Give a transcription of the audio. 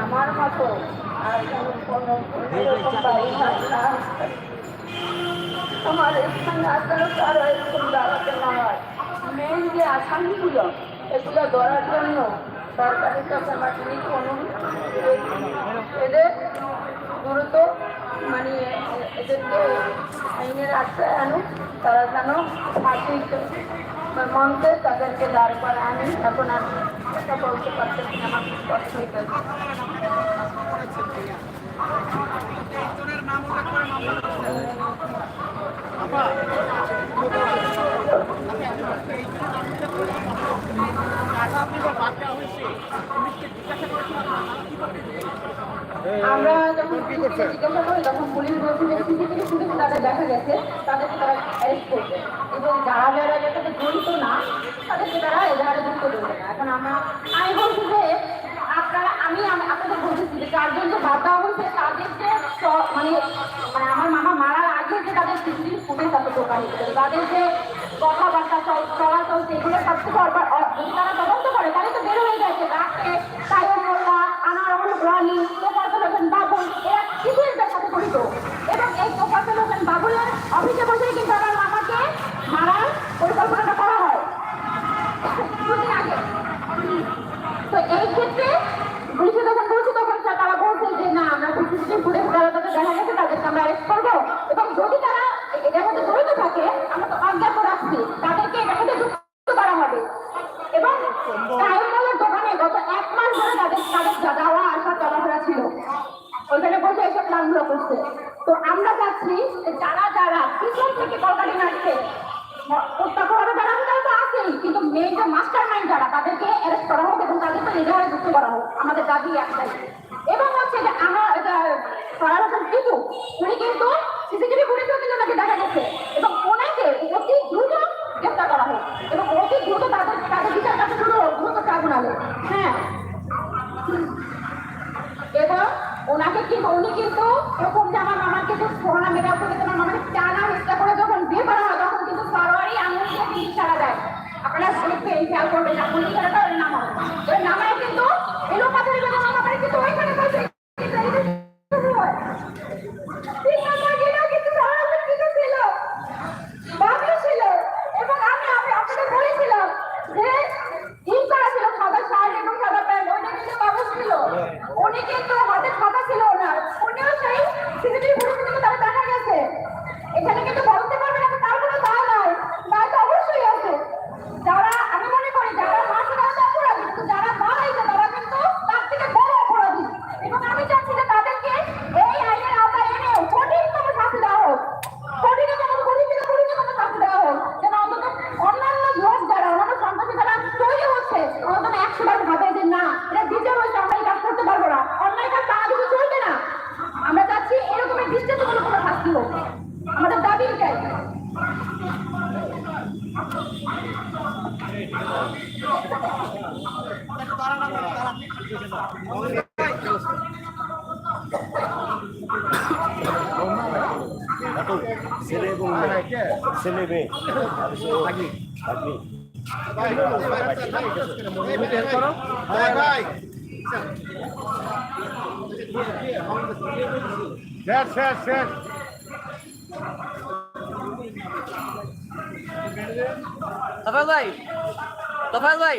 আমার মতো আর কোনো এরকম বাড়ি হয় না আমার মেন যে আসামিগুলো এগুলো ধরার জন্য সরকারের কাছে আমার ঠিক অনুরোধ এদের দ্রুত মানে এদেরকে আইনের আশ্রয় আনুক, তারা যেন ফাঁসি মঞ্চে তাদেরকে দাঁড় করে আনি এখন আমি কথা বলতে পারতেছি না, আমার কষ্ট হইতেছে। আমরা যখন পুলিশকে জিজ্ঞাসা করি তখন পুলিশ বলছে যে সিসিটিভি তাদের দেখা গেছে তাদেরকে তারা এবং যারা যারা যাতে জড়িত না তাদেরকে তারা এজাহারে যুক্ত করবে এখন আমরা আমি বলছি যে আপনারা আমি আপনাদের বলতেছি যে চারজন যে বাদ দেওয়া হয়েছে তাদের মানে মানে আমার মামা মারার আগে যে তাদের সিসিটিভি ফুটেজ আছে দোকানে তাদের যে কথাবার্তা, চল চলাচল, সেগুলো সব থেকে যদি তারা তদন্ত করে তাহলে তো বের হয়ে গেছে রাখতে সাইন মোল্লা আনার রানী তোফাজল হোসেন বাবুল এরা কিছু এদের সাথে জড়িত এবং এই তোফাজল হোসেন বাবুলের অফিসে বসে কিন্তু আমার মামাকে মারার পরিকল্পনাটা করা হয় দুদিন আগে তো এবং করা এক মাস ধরে তাদের তাদের যাওয়া আসা ছিল ওইখানে বসে এসব কাজগুলো করছে তো আমরা চাচ্ছি যারা যারা পিছন থেকে কলকাটি নাচছে প্রত্যক্ষভাবে যারা আছেই কিন্তু যে মাস্টার মাইন্ড যারা, তাদেরকে অ্যারেস্ট করা হোক এবং তাদেরকে নির্ধারণে যুক্ত করা হোক, আমাদের দাবি একটাই। এবং হচ্ছে যে আমরা ফরার হোসেন টিটু উনি কিন্তু সিসিটিভি ফুটেজেও কিন্তু তাকে দেখা গেছে। এবং ওনাকে অতি দ্রুত গ্রেফতার করা হোক। এবং অতি দ্রুত তাদের তাদের বিচার কাছে হোক, দ্রুত ট্রাইব্যুনালে হ্যাঁ। এবং ওনাকে কিন্তু, উনি কিন্তু এরকম যে আমার মামার কিন্তু সোনা মেয়েরা করে তোমার মামাকে টানা চেষ্টা করে যখন বিয়ে করা হয়, তখন কিন্তু সরোয়ারি আঙুল দিয়ে দেখবেন খেয়াল করবেন আঙুল দিয়ে সারাটা ওর নাম হবে। ওই নামায় কিন্তু এলো পাথরে বেঁধে মামা বাড়ি কিন্তু ওইখানে বসে তিন নম্বর গেলেও কিন্তু সরোয়ারি কিন্তু ছিল। বাবলু ছিল এবং আমি আমি আপনাদের বলেছিলাম যে ইন করা ছিল সাদা শার্ট এবং সাদা প্যান্ট ওইটা কিন্তু বাবু ছিল উনি কিন্তু হাতে খাতা ছিল ওনার উনিও সেই সিসিটিভি ফুটেজে কিন্তু তারা দেখা গেছে এখানে কিন্তু বলতে পারবে না যে তার কোনো দায় নাই দায় তো অবশ্যই আছে যারা আমি মনে করি যারা মাসে মাসে অপরাধী কিন্তু যারা মারাইছে তারা কিন্তু তার থেকে বড় অপরাধী এবং আমি চাচ্ছি যে তাদেরকে এই আইনের আওতায় এনে কঠিনতম শাস্তি দেওয়া হোক কঠিনতম কঠিনতম কঠিনতম শাস্তি দেওয়া হোক যেন অন্তত অন্যান্য লোক যারা অন্যান্য সন্ত্রাসী যারা তৈরি হচ্ছে অন্তত একশো বার ভাবে যে না এটা বিচার হচ্ছে আমরা এই কাজ করতে পারব না অন্যায় কাজ তারা কিন্তু চলবে না আমরা চাচ্ছি এরকমের দৃষ্টান্তমূলক কোনো শাস্তি হোক আমাদের দাবি এটাই ছেলে এবং তফাল ভাই তফাল ভাই।